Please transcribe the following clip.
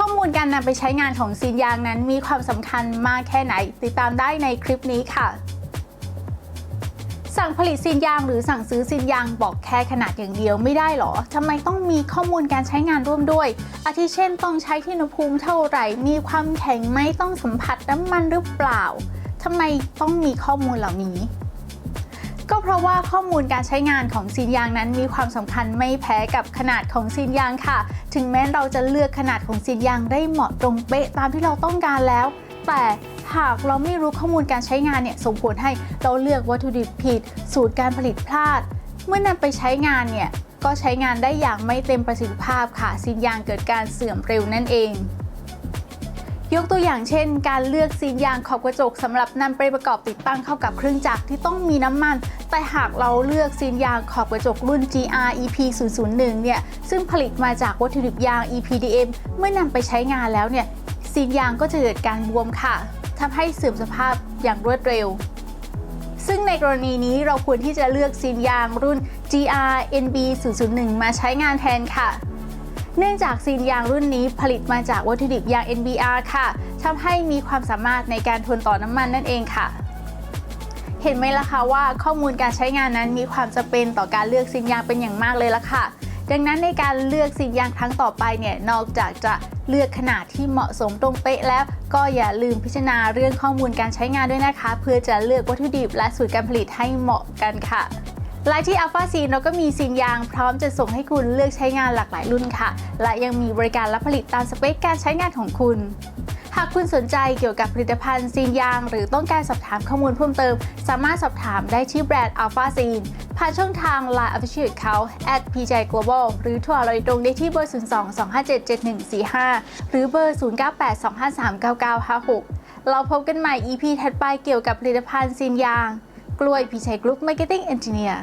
ข้อมูลการนำไปใช้งานของซีนยางนั้นมีความสำคัญมากแค่ไหน ติดตามได้ในคลิปนี้ค่ะ สั่งผลิตซีนยางหรือสั่งซื้อซีนยางบอกแค่ขนาดอย่างเดียวไม่ได้หรอทำไมต้องมีข้อมูลการใช้งานร่วมด้วย อาทิเช่นต้องใช้ที่อุณหภูมิเท่าไหร่ มีความแข็งไหมต้องสัมผัสน้ำมันหรือเปล่าทำไมต้องมีข้อมูลเหล่านี้ ก็เพราะว่าข้อมูลการใช้งานของซีนยางนั้นมีความสำคัญไม่แพ้กับขนาดของซีนยางค่ะ ถึงแม้เราจะเลือกขนาดของซีนยางได้เหมาะตรงเป๊ะตามที่เราต้องการแล้ว แต่หากเราไม่รู้ข้อมูลการใช้งานเนี่ยส่งผลให้เราเลือกวัตถุดิบผิด สูตรการผลิตพลาด เมื่อนำไปใช้งานเนี่ยก็ใช้งานได้อย่างไม่เต็มประสิทธิภาพค่ะซีนยางเกิดการเสื่อมเร็วนั่นเอง ยกตัวอย่างเช่น การเลือกซีนยางขอบกระจกสำหรับนำไปประกอบติดตั้งเข้ากับเครื่องจักรที่ต้องมีน้ำมัน แต่หากเราเลือกซีนยางขอบกระจกรุ่น GR EP 001เนี่ยซึ่งผลิตมาจากวัตถุดิบยาง EPDM เมื่อนำไปใช้งานแล้วเนี่ยซีนยางก็จะเกิดการบวมค่ะทำให้เสื่อมสภาพอย่างรวดเร็ว ซึ่งในกรณีนี้เราควรที่จะเลือกซีนยางรุ่น GR NB 001มาใช้งานแทนค่ะ เนื่องจากซีนยางรุ่นนี้ผลิตมาจากวัตถุดิบยาง NBR ค่ะทำให้มีความสามารถในการทนต่อน้ำมันนั่นเองค่ะ เห็นไหมล่ะคะว่าข้อมูลการใช้งานนั้นมีความจำเป็นต่อการเลือกซีนยางเป็นอย่างมากเลยล่ะค่ะ ดังนั้นในการเลือกซีนยางครั้งต่อไปเนี่ยนอกจากจะเลือกขนาดที่เหมาะสมตรงเป๊ะแล้ว ก็อย่าลืมพิจารณาเรื่องข้อมูลการใช้งานด้วยนะคะ เพื่อจะเลือกวัตถุดิบและสูตรการผลิตให้เหมาะกันค่ะ และที่ Alpha s e e เราก็มีซีนยางพร้อมจะส่งให้คุณเลือกใช้งานหลากหลายรุ่นค่ะ และยังมีบริการรับผลิตตามสเปคการใช้งานของคุณ หากคุณสนใจเกี่ยวกับผลิตภัณฑ์ซีนยาง หรือต้องการสอบถามข้อมูลเพิ่มเติม สามารถสอบถามได้ที่แบรนด์ Alpha s e e ผ่านช่องทาง Line Official Account @pj global หรือโทรเราตรงได้ที่เบอร์ 02-257-7145 หรือเบอร์ 0982539956 เราพบกันใหม่ EP ถัดไปเกี่ยวกับผลิตภัณฑ์ซีนยาง กล้วยพีชัยกรุ๊ป Marketing Engineer